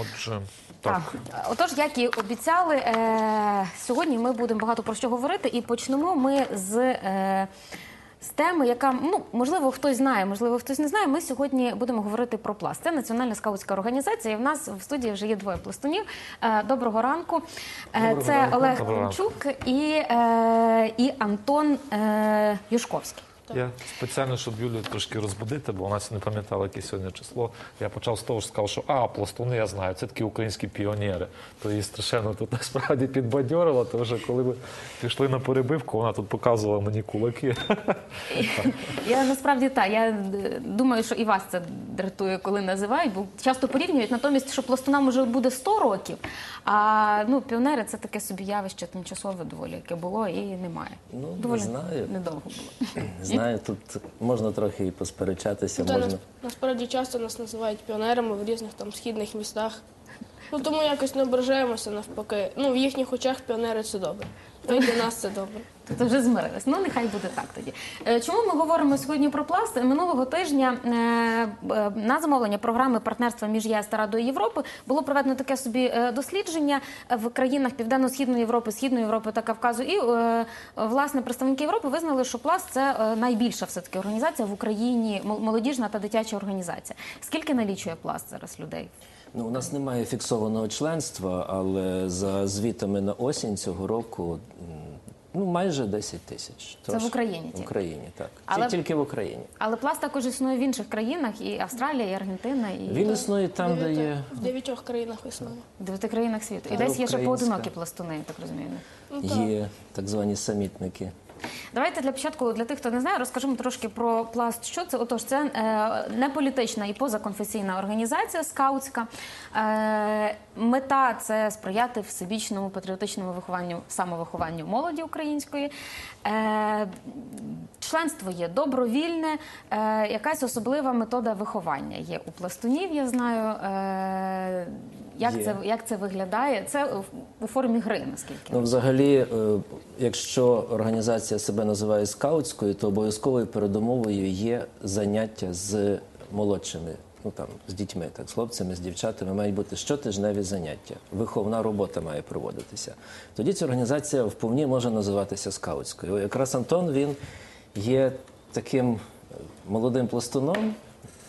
Отже, так. Так, отож, як і обіцяли, е, сьогодні ми будемо багато про що говорити, і почнемо ми з. Е, з теми, яка ну можливо хтось знає, можливо, хтось не знає. Ми сьогодні будемо говорити про пласт. Це національна скаутська організація. І в нас в студії вже є двоє пластунів. Е, доброго ранку. Е, Доброго це ранку. Олег. Кумчук і, е, і Антон е, Я спеціально, щоб Юлію трошки розбудити, бо вона не пам'ятала, яке сьогодні число. Я почав з того, що сказав, що а, пластуни я знаю, це такі українські піонери. То її страшенно тут насправді підбадьорило, тому що коли ми пішли на перебивку, вона тут показувала мені кулаки. Я насправді так. Я е, думаю, що і вас це дратує, коли називають, бо часто порівнюють. Натомість, що пластунам уже буде 100 років, а ну піонери це таке собі явище тимчасове доволі, яке було і немає. Ну, не знаю. недовго було. Знаю, тут можна трохи і посперечатися, Та можна. насправді часто нас називають піонерами в різних там східних містах. Ну тому якось не ображаємося навпаки. Ну, в їхніх очах піонери це добре. Ну і для нас це добре. Тобто вже змирились. Ну нехай буде так тоді. Е, Чому ми говоримо сьогодні про пласт? Минулого тижня е, е, на замовлення програми партнерства між ЄС та Радою Європи було проведено таке собі дослідження в країнах Південно-Східної Європи, Східної Європи та Кавказу. І власне представники Європи визнали, що пласт це найбільша все таки організація в Україні, мол- молодіжна та дитяча організація. Скільки налічує пласт зараз людей? Ну, у нас немає фіксованого членства, але за звітами на осінь цього року ну, майже 10 тисяч. Це в Україні В тільки? Україні, так. Але- Тільки в Україні. Але пласт також існує в інших країнах, і Австралія, і Аргентина, і Він існує там, де є. В дев'ятьох країнах існує. в дев'яти країнах світу. І десь є ще поодинокі пластуни, я так розумію. Ну, так. Є так звані самітники. Давайте для початку, для тих, хто не знає, розкажемо трошки про пласт. Що це? Отож, це е, не і позаконфесійна організація скаутська. Е, мета це сприяти всебічному патріотичному вихованню, самовихованню молоді української. Е, членство є добровільне, е, якась особлива метода виховання є у пластунів. Я знаю. Е, як Є. це як це виглядає? Це у- формі гри, наскільки Ну, взагалі, е, якщо організація себе називає скаутською, то обов'язковою передумовою є заняття з молодшими, ну там з дітьми, так, з хлопцями, з дівчатами мають бути щотижневі заняття. Виховна робота має проводитися. Тоді ця організація вповні може називатися скаутською. Якраз Антон він є таким молодим пластуном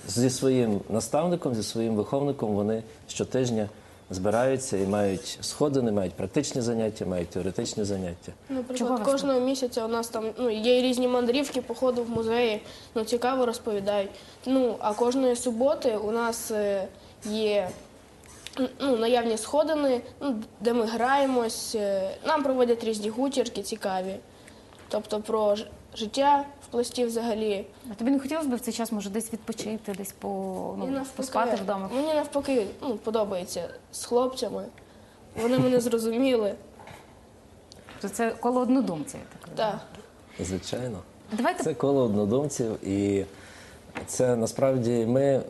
зі своїм наставником, зі своїм виховником. Вони щотижня збираються і мають сходини, мають практичні заняття, мають теоретичні заняття. Чого Наприклад, вас кожного місяця у нас там ну, є різні мандрівки, походи в музеї, ну цікаво розповідають. Ну, а кожної суботи у нас е, є ну, наявні сходини, ну, де ми граємось. е, Нам проводять різні гутірки цікаві. Тобто про ж- життя в пласті взагалі. А тобі не хотілося б в цей час може десь відпочити, десь по ну, поспати вдома? Мені навпаки ну, подобається з хлопцями. Вони мене зрозуміли. То це коло однодумців. я Так розумію. Так. Звичайно, Давайте це коло однодумців, і це насправді ми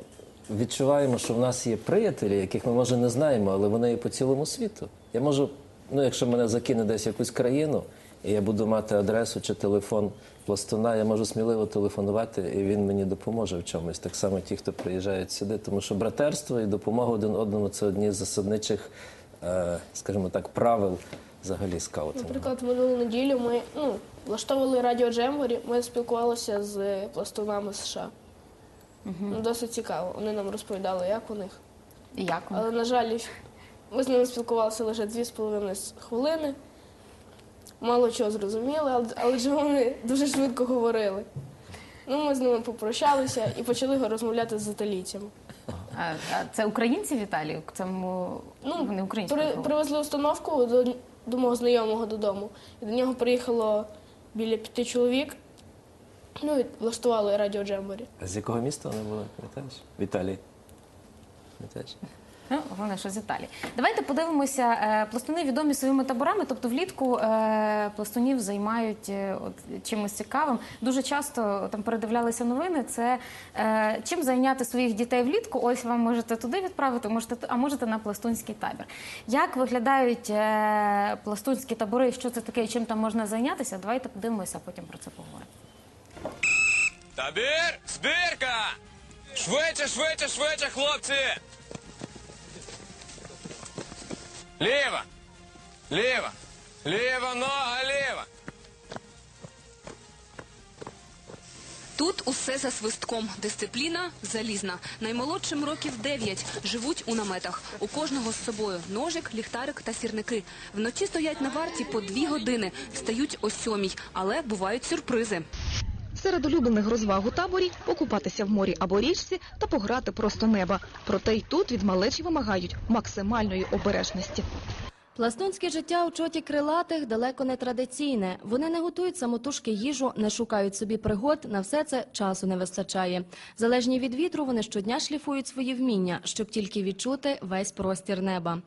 відчуваємо, що в нас є приятелі, яких ми може не знаємо, але вони є по цілому світу. Я можу, ну якщо мене закине десь в якусь країну, і я буду мати адресу чи телефон пластуна, я можу сміливо телефонувати, і він мені допоможе в чомусь. Так само ті, хто приїжджають сюди, тому що братерство і допомога один одному це одні з засадничих, е, скажімо так, правил взагалі скаутингу. Наприклад, минулу неділю ми ну, влаштовували радіо Джемворі, ми спілкувалися з пластунами США. Ну, Досить цікаво. Вони нам розповідали, як у них. і як вам? Але, на жаль, ми з ними спілкувалися лише дві з половиною хвилини. Мало чого зрозуміли, але, але ж вони дуже швидко говорили. Ну, ми з ними попрощалися і почали розмовляти з італійцями. А, а це українці в Італії? Це Ну, вони українською При, привезли установку до, до мого знайомого додому. І до нього приїхало біля п'яти чоловік. Ну, і влаштували радіо Джемборі. А З якого міста вони були? Пам'ятаєш? В Італії. Пам'ятаєш? Ну, головне, що з Італії. Давайте подивимося. е, Пластуни відомі своїми таборами, тобто влітку е, пластунів займають е, чимось цікавим. Дуже часто там передивлялися новини. Це чим зайняти своїх дітей влітку. Ось вам можете туди відправити, можете а можете на пластунський табір. Як виглядають пластунські табори? Що це таке? Чим там можна зайнятися? Давайте подивимося, а потім про це поговоримо. Табір, збірка! Швидше, швидше, швидше, хлопці! Лево! Лево! Лево, нога, лево! Тут усе за свистком. Дисципліна залізна. Наймолодшим років 9. Живуть у наметах. У кожного з собою ножик, ліхтарик та сірники. Вночі стоять на варті по дві години. Встають о сьомій, але бувають сюрпризи. Серед улюблених розваг у таборі покупатися в морі або річці та пограти просто неба. Проте й тут від малечі вимагають максимальної обережності. Пластунське життя у чоті крилатих далеко не традиційне. Вони не готують самотужки їжу, не шукають собі пригод. На все це часу не вистачає. Залежні від вітру, вони щодня шліфують свої вміння, щоб тільки відчути весь простір неба.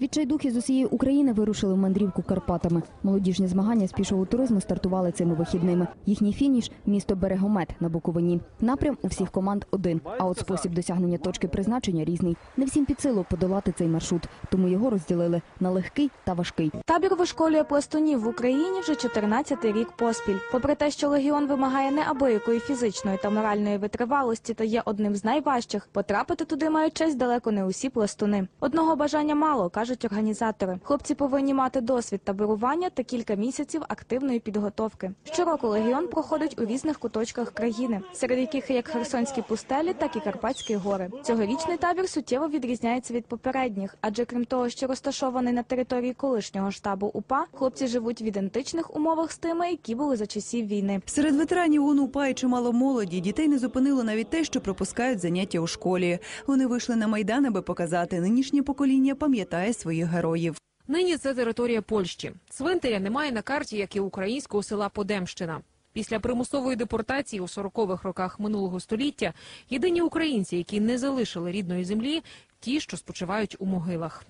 Відчайдухи з усієї України вирушили в мандрівку Карпатами. Молодіжні змагання з пішого туризму стартували цими вихідними. Їхній фініш місто Берегомет на Буковині. Напрям у всіх команд один. А от спосіб досягнення точки призначення різний. Не всім під силу подолати цей маршрут, тому його розділили на легкий та важкий. Табір вишколює пластунів в Україні вже 14-й рік поспіль. Попри те, що легіон вимагає неабиякої фізичної та моральної витривалості та є одним з найважчих, потрапити туди мають честь далеко не усі пластуни. Одного бажання мало, кажуть організатори. Хлопці повинні мати досвід таборування та кілька місяців активної підготовки. Щороку легіон проходить у різних куточках країни, серед яких як Херсонські пустелі, так і Карпатські гори. Цьогорічний табір суттєво відрізняється від попередніх, адже крім того, що розташований на території колишнього штабу УПА, хлопці живуть в ідентичних умовах з тими, які були за часів війни. Серед ветеранів ООН УПА і чимало молоді. Дітей не зупинило навіть те, що пропускають заняття у школі. Вони вийшли на майдан, аби показати нинішнє покоління пам'ятає своїх героїв. Нині це територія Польщі. Цвинтаря немає на карті, як і українського села Подемщина. Після примусової депортації у 40-х роках минулого століття єдині українці, які не залишили рідної землі, ті, що спочивають у могилах.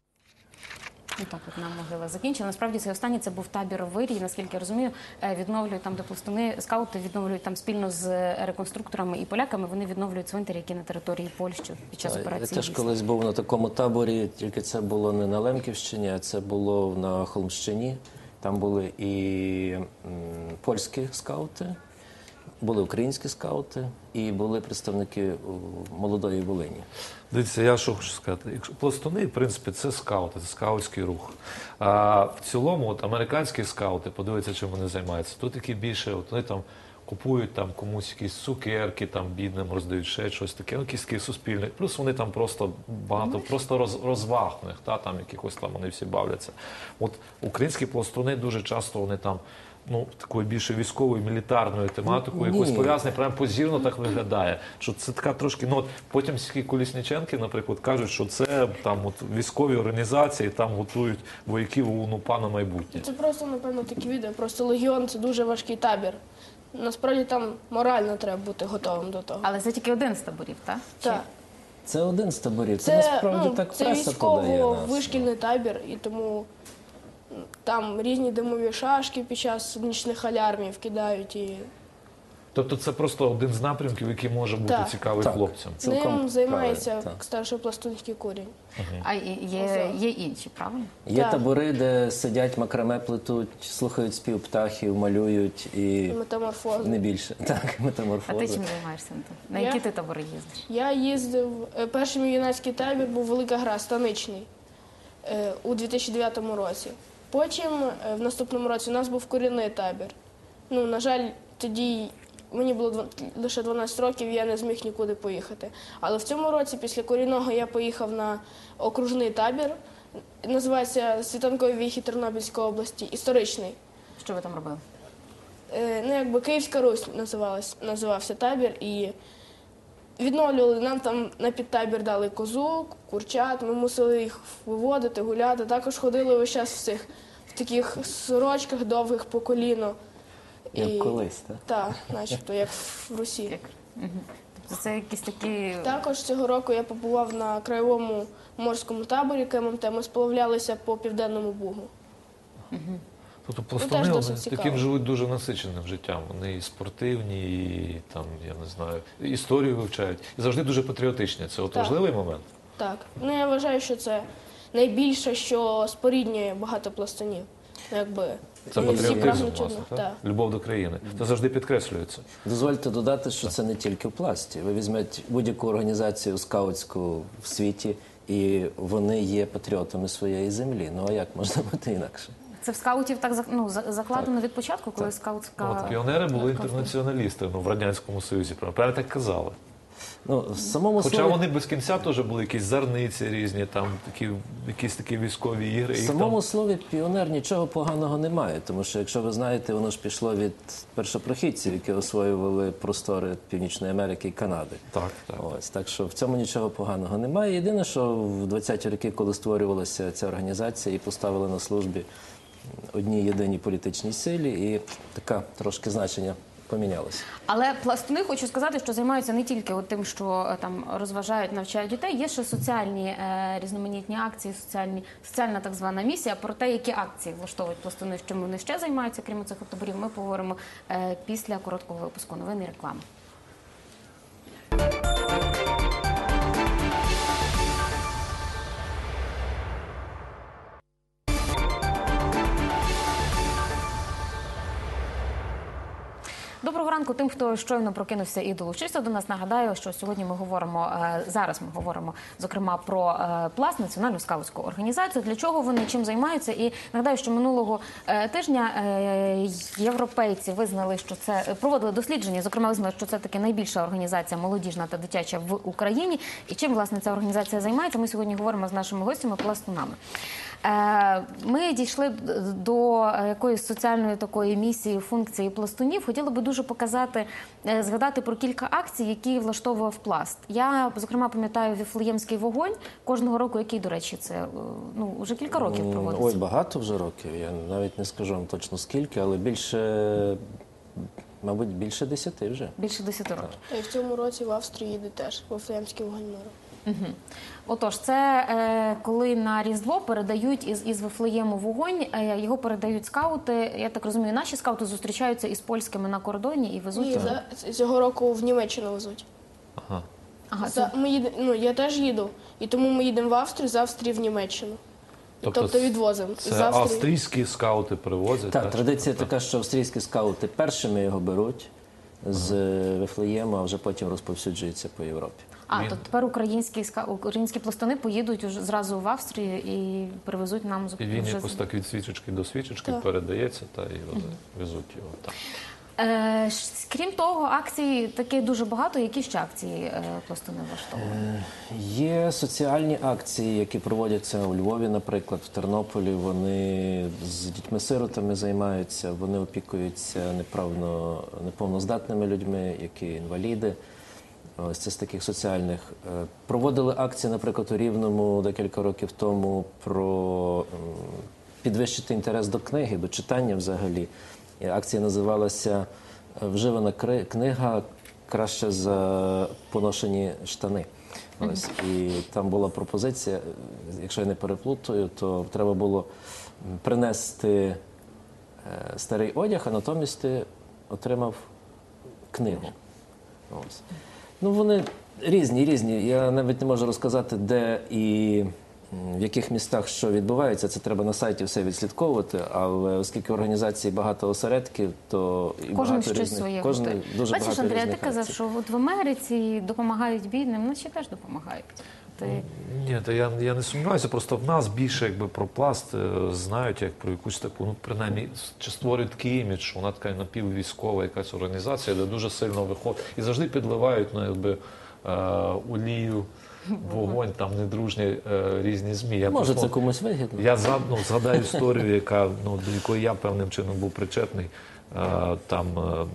Ну так, от нам могила закінчила. Насправді цей останній це був табір в Вирії, наскільки я розумію, е, відновлюють там, де пластуни, скаути відновлюють там спільно з реконструкторами і поляками. Вони відновлюють цвинтарі, які на території Польщі під час Я операції. теж колись був на такому таборі, тільки це було не на Лемківщині, а це було на Холмщині. Там були і м, польські скаути, були українські скаути і були представники молодої Волині. Дивіться, я що хочу сказати. Якщо пластуни, в принципі, це скаути, це скаутський рух. А в цілому, от американські скаути, подивіться, чим вони займаються. Тут такі більше, от вони там купують там комусь якісь цукерки, там бідним роздають ще щось таке, ну, якісь такі суспільні. Плюс вони там просто багато, просто роз, розваг в них, та там якихось там вони всі бавляться. От українські пластуни дуже часто вони там. Ну, такою більше військовою мілітарною тематикою, якось пов'язаний, прям позірно так виглядає. Що це така трошки. Ну от потім всі колісниченки, наприклад, кажуть, що це там от військові організації там готують вояків у УНУПА на майбутнє. Це просто, напевно, такі відео. Просто легіон це дуже важкий табір. Насправді там морально треба бути готовим до того. Але це тільки один з таборів, так? Так. Це один з таборів. Це, Це, насправді ну, так це преса подає нас. військово-вишкільний табір, і тому там різні димові шашки під час нічних алярмів кидають. І Тобто це просто один з напрямків, який може бути Так. цікавий Так. хлопцям. Цілком ним займається правильно, так. старший пластунський курінь. А і- є, є інші, правильно? Є Так. табори, де сидять макраме плетуть, слухають спів птахів, малюють і Метаморфози. не більше. Так, А метаморфози. ти чим займаєшся? Антон? На Я? які ти табори їздиш? Я їздив, е, перший мій юнацький табір був велика гра, станичний е, у 2009 році. Потім е, в наступному році у нас був корінний табір. Ну, на жаль, тоді мені було лише 12 років, я не зміг нікуди поїхати. Але в цьому році, після корінного, я поїхав на окружний табір. Називається Світанкові віхи Тернопільської області, історичний. Що ви там робили? Е, ну, якби Київська Русь називалась, називався табір, і відновлювали нам там на підтабір дали козу, курчат, ми мусили їх виводити, гуляти. Також ходили весь час в цих в таких сорочках довгих по коліно. Як колись, так? Так, начебто, як в Русі. Тобто це якісь такі. Також цього року я побував на краєвому морському таборі КММТ. Ми сплавлялися по південному бугу. Тобто Ну, пластуни вони таким живуть дуже насиченим життям. Вони і спортивні, і там, я не знаю, історію вивчають. І завжди дуже патріотичні. Це от Так. важливий момент. Так. Ну я вважаю, що це найбільше, що споріднює багато пластунів. Ну, Якби Це всі патріотизм, власне, так? Так. любов до країни. Це завжди підкреслюється. Дозвольте додати, що це не тільки в пласті. Ви візьмете будь-яку організацію скаутську в світі, і вони є патріотами своєї землі. Ну а як можна бути інакше? Це в скаутів так ну, за- закладено від початку, коли скаутська От, піонери були інтернаціоналісти ну, в Радянському Союзі. Прямо так казали. Ну, в самому Хоча слові... вони без кінця теж були якісь зерниці різні, там такі, якісь такі військові ігри. В самому там... слові піонер нічого поганого немає, тому що якщо ви знаєте, воно ж пішло від першопрохідців, які освоювали простори Північної Америки і Канади. Так, так. Ось так що в цьому нічого поганого немає. Єдине, що в 20-ті роки, коли створювалася ця організація, її поставили на службі одній єдиній політичній силі, і таке трошки значення помінялося. Але пластуни хочу сказати, що займаються не тільки тим, що е, там розважають, навчають дітей. Є ще соціальні е, різноманітні акції, соціальні соціальна так звана місія. Про те, які акції влаштовують пластуни, чим вони ще займаються, крім цих таборів, ми поговоримо е, після короткого випуску новин і реклами. Ранку тим, хто щойно прокинувся і долучився до нас. Нагадаю, що сьогодні ми говоримо е, зараз. Ми говоримо зокрема про е, пласт національну скаутську організацію. Для чого вони чим займаються? І нагадаю, що минулого е, тижня європейці визнали, що це проводили дослідження. Зокрема, визнали, що це таки найбільша організація молодіжна та дитяча в Україні. І чим власне ця організація займається? Ми сьогодні говоримо з нашими гостями пластунами. Е, Ми дійшли до якоїсь соціальної такої місії, функції пластунів. Хотіли би дуже показати, е, згадати про кілька акцій, які влаштовував пласт. Я зокрема пам'ятаю Віфлеємський вогонь кожного року, який, до речі, це е, ну вже кілька років проводиться. Ой, багато вже років. Я навіть не скажу вам точно скільки, але більше, мабуть, більше десяти вже. Більше 10 років. Й в цьому році в Австрії їде теж Вифлеємський вогонь миру. Угу. Отож, це е, коли на Різдво передають із, із Вифлеєму вогонь, е, його передають скаути. Я так розумію, наші скаути зустрічаються із польськими на кордоні і везуть. Ні, за, цього року в Німеччину везуть. Ага. Ага, За, ми їде, ну, я теж їду, і тому ми їдемо в Австрію, з Австрії в Німеччину. Тобто, це- відвозимо. Це Австрії. австрійські скаути привозять. Так, так? традиція така, що австрійські скаути першими його беруть з Вифлеєма, а вже потім розповсюджується по Європі. А, то тепер українські українські пластуни поїдуть уже зразу в Австрію і привезуть нам з він вже- якось так від свічечки до свічечки Так. передається та і везуть його. Так. Е, крім того, акцій таки дуже багато. Які ще акції е, пластуни влаштовують? Є соціальні акції, які проводяться у Львові, наприклад, в Тернополі. Вони з дітьми-сиротами займаються, вони опікуються неправно, неповноздатними людьми, які інваліди. Ось це з таких соціальних. Е, Проводили акції, наприклад, у Рівному декілька років тому про підвищити інтерес до книги, до читання взагалі. І акція називалася е, Вживана книга краще за поношені штани. Ось і там була пропозиція, якщо я не переплутаю, то треба було принести е, старий одяг, а натомість ти отримав книгу. Ось. Ну, вони різні, різні. Я навіть не можу розказати, де і в яких містах що відбувається. Це треба на сайті все відслідковувати. Але оскільки в організації багато осередків, то і Кожен багато щось різних, своє кожен дуже Бачиш, багато Андрія, ти казав, що от в Америці допомагають бідним, наші теж допомагають. Ти... Ні, та я, я не сумніваюся, просто в нас більше якби про пласт е, знають як про якусь таку, ну принаймні чи створюють такий імідж, що вона така напіввійськова якась організація, де дуже сильно виходить і завжди підливають ну, якби, е, олію, вогонь, там недружні е, різні змі. Я Може, просто- це комусь вигідно. Я згад- ну, згадаю історію, яка ну до якої я певним чином був причетний. Е, Там е,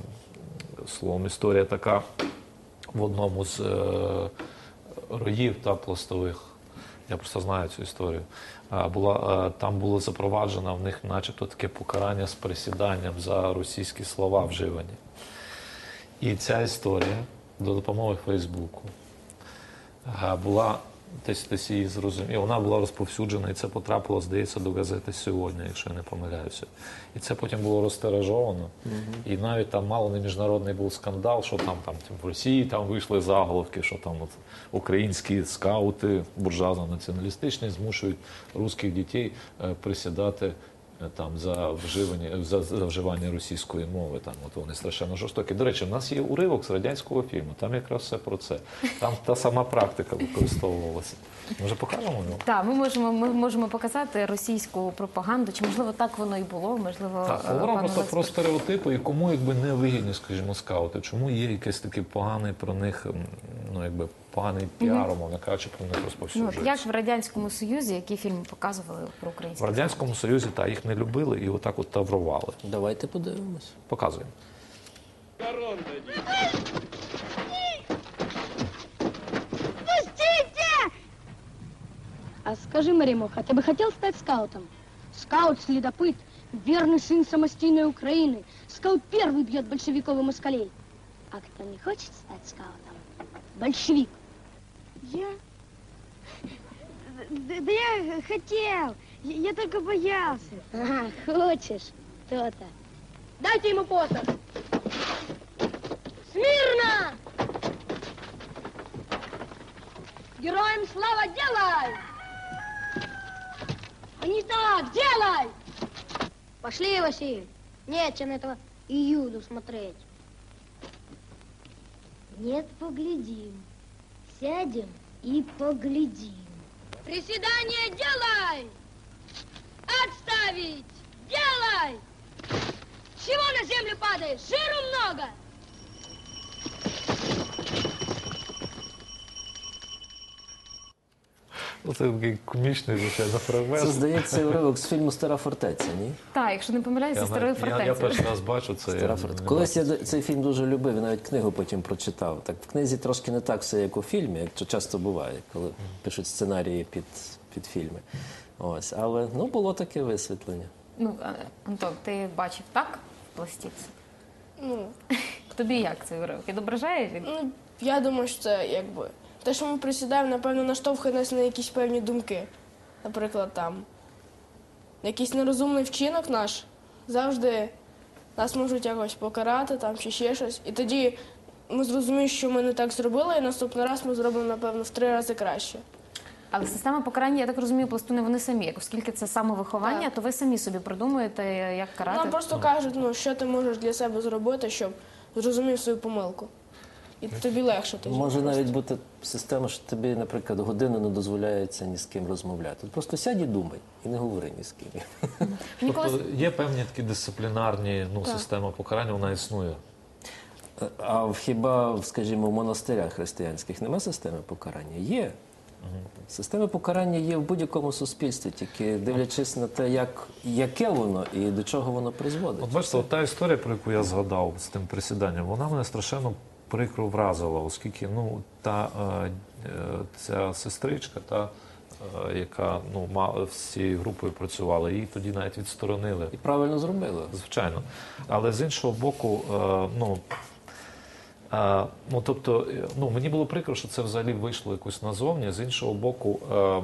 словом, історія така в одному з е, роїв та пластових. Я просто знаю цю історію. А, Була, е, там було запроваджено в них, начебто, таке покарання з присіданням за російські слова вживані. І ця історія до допомоги Фейсбуку е, була десь десь її зрозумів. Вона була розповсюджена, і це потрапило, здається, до газети сьогодні, якщо я не помиляюся. І це потім було розтиражовано. І навіть там мало не міжнародний був скандал, що там, там в Росії там вийшли заголовки, що там от, українські скаути буржуазно націоналістичні змушують русських дітей е, присідати там за вживання за, за вживання російської мови. Там от вони страшенно жорстокі. До речі, в нас є уривок з радянського фільму. Там якраз все про це. Там та сама практика використовувалася. Може, покажемо його? Так, ми можемо, ми можемо показати російську пропаганду, чи можливо так воно і було, можливо, Так, е, говоримо пан просто про стереотипи і кому якби не вигідні, скажімо, скаути. Чому є якийсь такий поганий про них, ну якби поганий піар, мовно кажучи, про них Ну, розповсюджується. як в радянському союзі, які фільми показували про українську В радянському союзі та їх не любили і отак от таврували. Давайте подивимось. Показуємо. А скажи, Маримоха, ты бы хотел стать скаутом? Скаут-следопыт, верный сын самостийной Украины. Скаут первый бьет большевиков и москалей. А кто не хочет стать скаутом? Большевик. Я? Да, да я хотел. Я, я только боялся. Ага, хочешь, то-то. Дайте ему посох. Смирно! Героям слава делай! А не так, делай! Пошли, Василий. Нечего на этого Иуду смотреть. Нет, поглядим. Сядем и поглядим. Приседание делай! Отставить! Делай! Чего на землю падаешь? Жиру много! Ну, це такий комічний, звичайно, фрагмент. Це здається уривок з фільму Стара фортеця, ні? Так, якщо не помиляюся, старої навіть- я, я перший раз бачу це. Стара я фортеця. не Колись я бачив. цей фільм дуже любив, і навіть книгу потім прочитав. Так в книзі трошки не так все, як у фільмі, як то часто буває, коли пишуть сценарії під, під фільми. Ось, але ну було таке висвітлення. Ну, е, Антон, ти бачив так в пластівці? Ну, Тобі як цей уривок? Відображає він? ну, я думаю, що це якби. Те, що ми присідаємо, напевно, наштовхує нас на якісь певні думки. Наприклад, там якийсь нерозумний вчинок наш завжди нас можуть якось покарати там чи ще щось. І тоді ми зрозуміємо, що ми не так зробили, і наступний раз ми зробимо, напевно, в три рази краще. Але система покарання, я так розумію, пластуни вони самі. Оскільки це самовиховання, Так. то ви самі собі придумуєте, як карати. Нам просто кажуть, ну що ти можеш для себе зробити, щоб зрозумів свою помилку. І тобі легше тоді. Може просто. навіть бути система, що тобі, наприклад, годину не дозволяється ні з ким розмовляти. От Просто сядь і думай і не говори ні з ким. Мені колись- Тобто є певні такі дисциплінарні ну, Так. система покарання, вона існує. А в- хіба, скажімо, в монастирях християнських нема системи покарання? Є. Система покарання є в будь-якому суспільстві, тільки дивлячись на те, як, яке воно і до чого воно призводить. От бачите, от та історія, про яку я згадав з тим присіданням, вона мене страшенно прикро вразила, оскільки ну, та, е, е, ця сестричка, та, е, яка ну, з цією групою працювала, її тоді навіть відсторонили. І правильно зробили. Звичайно. Але з іншого боку, ну, е, ну, тобто, е, ну, мені було прикро, що це взагалі вийшло якось назовні. З іншого боку, е,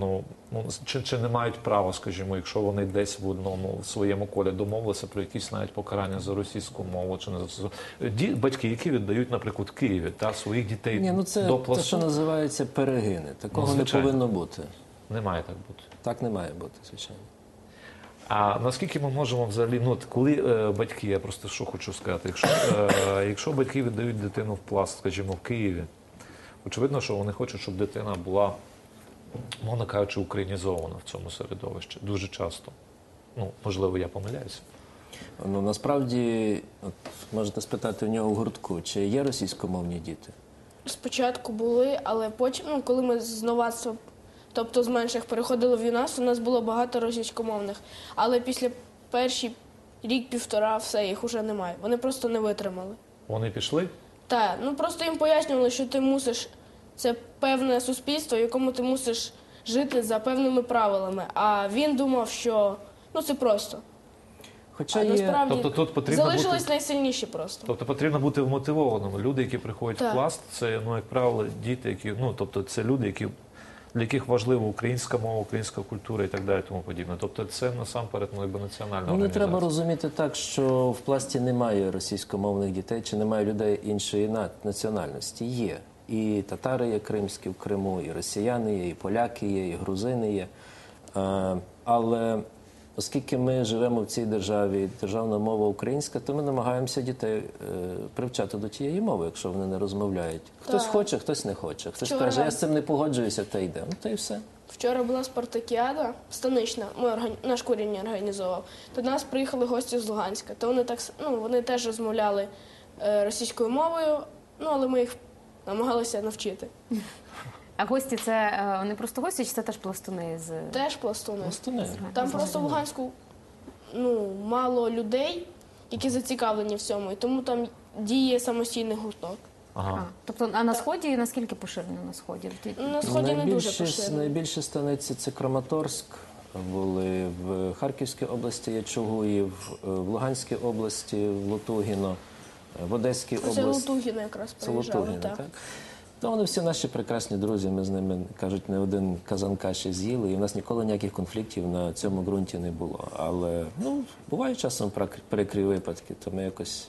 ну, ну, чи, чи не мають права, скажімо, якщо вони десь в одному в своєму колі домовилися про якісь навіть покарання за російську мову, чи не за Ді, батьки, які віддають, наприклад, Києві та своїх дітей Ні, ну це до те, пласту, що називається перегини. Такого Ну, не повинно бути. не має так бути. Так не має бути, звичайно. А наскільки ми можемо взагалі, ну от коли е, батьки, я просто що хочу сказати, якщо, е, якщо батьки віддають дитину в пласт, скажімо, в Києві, очевидно, що вони хочуть, щоб дитина була, мовно кажучи, українізована в цьому середовищі дуже часто. Ну, можливо, я помиляюся. Ну насправді, от можете спитати в нього в гуртку, чи є російськомовні діти? Спочатку були, але потім, ну, коли ми з новацтва, тобто з менших переходили в юнацтво, у нас було багато російськомовних. Але після перші рік-півтора все, їх уже немає. Вони просто не витримали. Вони пішли? Так, ну просто їм пояснювали, що ти мусиш, це певне суспільство, в якому ти мусиш жити за певними правилами. А він думав, що ну це просто. Хоча а є... насправді Тобто тут потрібно залишились бути- найсильніші просто. Тобто потрібно бути вмотивованими. Люди, які приходять Так. в пласт, це, ну, як правило, діти, які, ну, тобто це люди, які, для яких важлива українська мова, українська культура і так далі, тому подібне. Тобто це насамперед ну, національна Ну, не треба розуміти так, що в пласті немає російськомовних дітей чи немає людей іншої національності. Є. І татари є кримські в Криму, і росіяни є, і поляки є, і грузини є. Е, Але оскільки ми живемо в цій державі, державна мова українська, то ми намагаємося дітей е, привчати до тієї мови, якщо вони не розмовляють. Хтось Так. хоче, хтось не хоче. Хтось Вчора- каже, я з цим не погоджуюся, та йде. Ну та й все. Вчора була спартакіада станична, ми органі... наш куріння організовував. До нас приїхали гості з Луганська. То вони так с- ну, вони теж розмовляли е, російською мовою, ну але ми їх намагалися навчити. А гості це е, не просто гості, чи це теж пластуни з Теж пластуни. Пластуни. Там просто в Луганську ну, мало людей, які зацікавлені в цьому, і тому там діє самостійний гурток. А, тобто, а на сході наскільки поширено на сході? На сході не дуже Найбільші, поширено. найбільші станиці це Краматорськ. Були в Харківській області є Чугуїв, е, в Луганській області, в Лутугіно, е, в Одеській Це області. Лутугіна якраз Це приїжджали. Так. так? То вони всі наші прекрасні друзі. Ми з ними кажуть, не один казан каші з'їли, і в нас ніколи ніяких конфліктів на цьому ґрунті не було. Але ну бувають часом перекрі випадки, то ми якось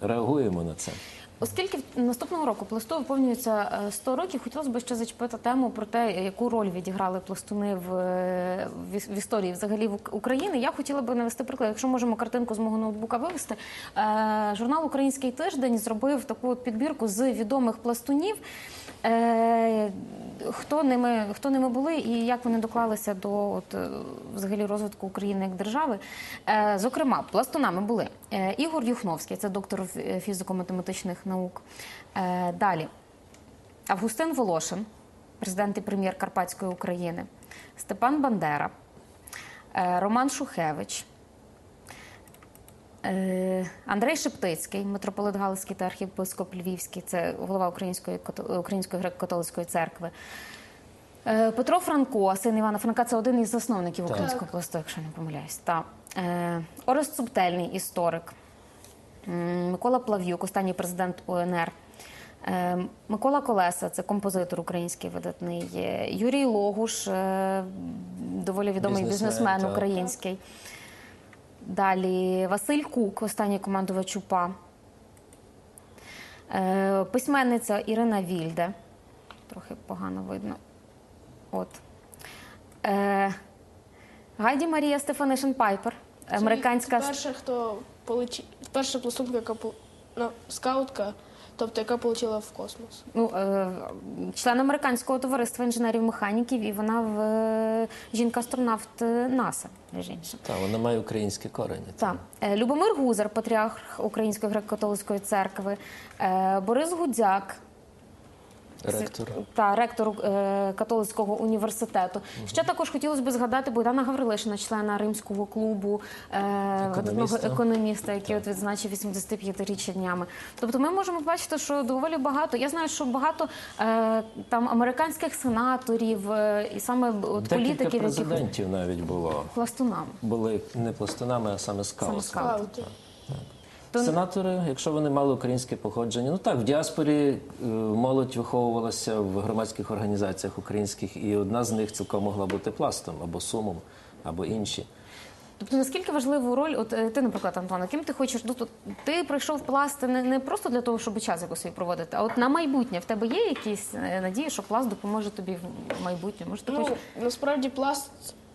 реагуємо на це. Оскільки наступного року пласту виповнюється е, 100 років, хотілося б ще зачепити тему про те, яку роль відіграли пластуни в, е, в в історії взагалі в Україні. Я хотіла би навести приклад, якщо можемо картинку з мого ноутбука вивести. Е, Журнал Український тиждень зробив таку підбірку з відомих пластунів. Е, Хто ними, хто ними були і як вони доклалися до от, е, взагалі розвитку України як держави? Е, Зокрема, пластунами були е, Ігор Юхновський, це доктор фізико-математичних наук. Далі Августин Волошин, президент і прем'єр Карпатської України, Степан Бандера, Роман Шухевич. Е, Андрей Шептицький, митрополит Галицький та архієпископ Львівський, це голова Української, Української греко-католицької церкви. Е, Петро Франко, син Івана Франка, це один із засновників українського пласту, якщо не помиляюсь. Та. Е, Орест Субтельний, історик. Микола Плав'юк, останній президент УНР. Микола Колеса, це композитор український видатний. Юрій Логуш, доволі відомий Бізнесмен, бізнесмен так. український. Далі Василь Кук, останній командувач УПА. Е, Письменниця Ірина Вільде. Трохи погано видно. От. Е, Гайді Марія Стефанишин Пайпер. Американська Це перша, хто полетів, перша пластунка, яка ну, скаутка, тобто яка полетіла в космос. ну, е, член американського товариства інженерів-механіків, і вона в е, жінка-астронавт е, НАСА, між іншим. Так, вона має українські корені. Так. Е, Любомир Гузар, патріарх Української греко-католицької церкви, Е, Борис Гудзяк, Ректор. та ректор е, католицького університету. Ще також хотілося б згадати Богдана Гаврилишина, члена римського клубу, е, видатного економіста, який от відзначив 85-річчя днями. Тобто, ми можемо бачити, що доволі багато. Я знаю, що багато е, там американських сенаторів е, і саме от Декілька політиків, які президентів навіть було. пластунами. Були не пластунами, а саме скаутами. Скаути. Сенатори, якщо вони мали українське походження, ну так в діаспорі е, молодь виховувалася в громадських організаціях українських, і одна з них цілком могла бути пластом або сумом, або інші. Тобто наскільки важливу роль, от е, ти, наприклад, Антон, ким ти хочеш, ну, тут ти прийшов в пласт не, не просто для того, щоб час якось свій проводити, а от на майбутнє в тебе є якісь е, надії, що пласт допоможе тобі в майбутньому? Може, ти Ну, хочеш насправді пласт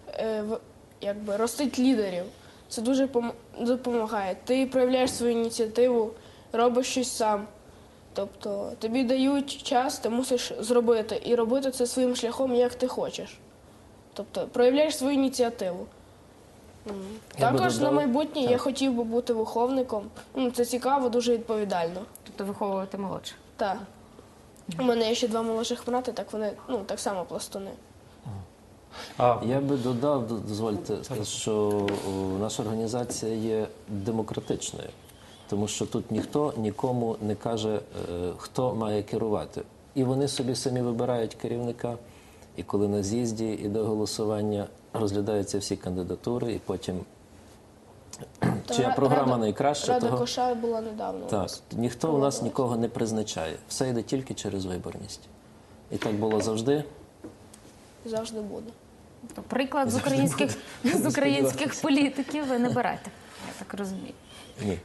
е, в- якби ростить лідерів. Це дуже допомагає. Ти проявляєш свою ініціативу, робиш щось сам. Тобто тобі дають час, ти мусиш зробити і робити це своїм шляхом, як ти хочеш. Тобто проявляєш свою ініціативу. Я Також на майбутнє я хотів би бути виховником. Ну, це цікаво, дуже відповідально. тобто виховувати молодше? Так. У мене є ще два молодших брати, так вони ну, так само пластуни. А Я би додав, дозвольте, що наша організація є демократичною, тому що тут ніхто нікому не каже, е, хто має керувати. І вони собі самі вибирають керівника. І коли на з'їзді і до голосування розглядаються всі кандидатури, і потім чия програма Рада- найкраща, Рада того Коша була недавно. так, ніхто у нас нікого не призначає. Все йде тільки через виборність. І так було завжди. Завжди буде. Тобто приклад з українських з українських політиків ви не берете. Я так розумію. Ні.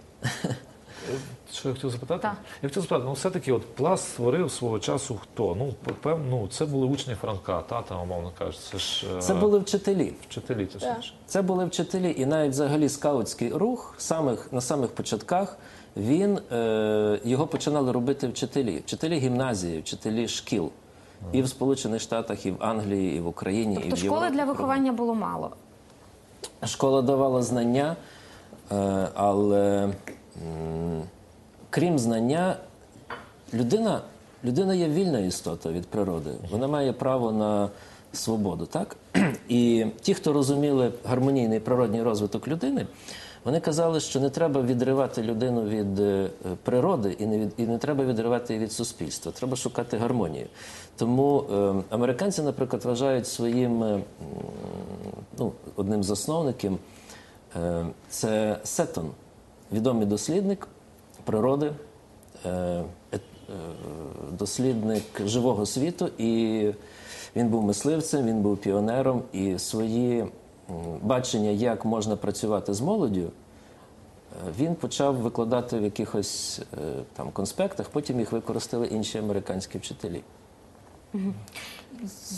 Що я хотів запитати? Так. Я хотів запитати, ну все-таки от пласт створив свого часу хто? Ну, певно, ну, це були учні Франка, та, там, умовно кажучи. Це ж е, Це були вчителі. вчителі. Це ж. Це були вчителі, і навіть взагалі скаутський рух самих, на самих початках він, е, його починали робити вчителі. Вчителі гімназії, вчителі шкіл. І в Сполучених Штатах, і в Англії, і в Україні, і Тобто в школи Європі. для виховання було мало. Школа давала знання, е, але крім знання, людина, людина є вільна істота від природи. Вона має право на свободу, так? І ті, хто розуміли гармонійний природній розвиток людини, вони казали, що не треба відривати людину від е, природи і не від і не треба відривати її від суспільства. Треба шукати гармонію. Тому е, американці, наприклад, вважають своїм е, ну, одним з засновників е, це Сеттон, відомий дослідник природи, е, е, дослідник живого світу, і він був мисливцем, він був піонером, і свої бачення, як можна працювати з молоддю, е, він почав викладати в якихось е, там конспектах, потім їх використали інші американські вчителі.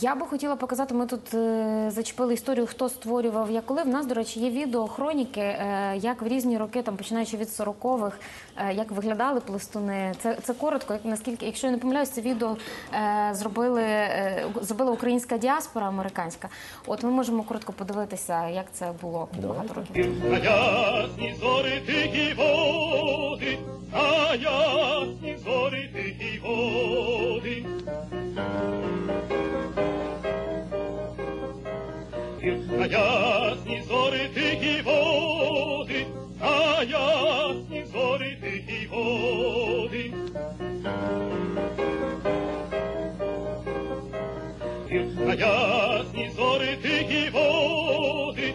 Я би хотіла показати, ми тут е, зачепили історію, хто створював як коли. В нас, до речі, є відео хроніки, е, як в різні роки, там починаючи від 40-х, е, як виглядали пластуни. Це, це коротко, як наскільки, якщо я не помиляюсь, це відео е, зробили, е, зробила українська діаспора американська. От ми можемо коротко подивитися, як це було багато років. ясні зорі тихі води, на ясні зорі тихі води. На ясні зори тихі води, на ясні зорі тихі води. На ясні зорі тихі води,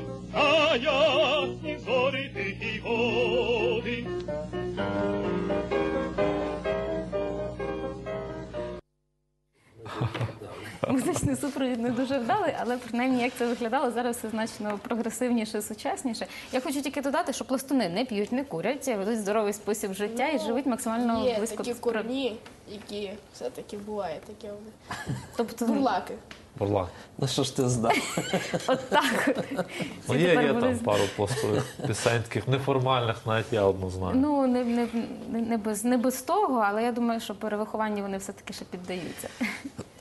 Музичний супровід не дуже вдалий, але принаймні як це виглядало зараз все значно прогресивніше, сучасніше. Я хочу тільки додати, що пластуни не п'ють, не курять, ведуть здоровий спосіб життя і живуть максимально Є близько такі до природи. Які все-таки буває таке вони. Тобто Бурлаки. Бурла. Ну що ж ти здав? От так. Ну, є, є там пару пластових пісень таких неформальних, навіть я одну знаю. Ну не, не, не, не без не без того, але я думаю, що перевихованні вони все таки ще піддаються.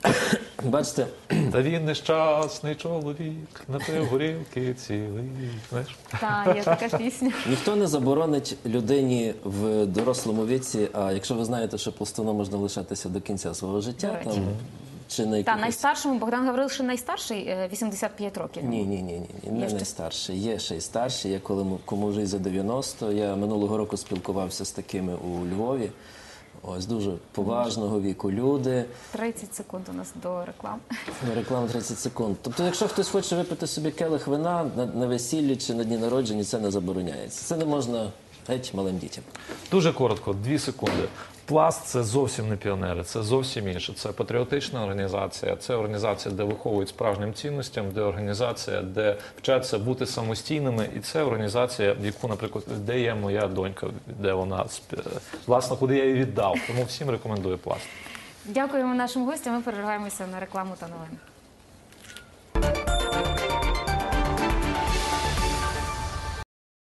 Бачите, Та він нещасний чоловік, напив горілки цілий. Знаєш? Так, є така пісня. Ніхто не заборонить людині в дорослому віці, а якщо ви знаєте, що пластуном можна лишатися до кінця свого життя, там чи на Та найстаршому Богдан Гаврилович найстарший е, 85 років. Ні, ні, ні, ні, не найстарший. Є ще й старші. Є коли кому вже й за 90. Я минулого року спілкувався з такими у Львові. Ось дуже поважного віку люди. 30 секунд у нас до реклам. Реклама 30 секунд. Тобто, якщо хтось хоче випити собі келих вина на, на весіллі чи на дні народження, це не забороняється. Це не можна геть малим дітям. Дуже коротко, дві секунди. Пласт це зовсім не піонери, це зовсім інше. Це патріотична організація, це організація, де виховують справжнім цінностям, де організація, де вчаться бути самостійними, і це організація, в яку, наприклад, де є моя донька, де вона сп- власне, куди я її віддав. Тому всім рекомендую пласт. Дякуємо нашим гостям. Ми перериваємося на рекламу та новини.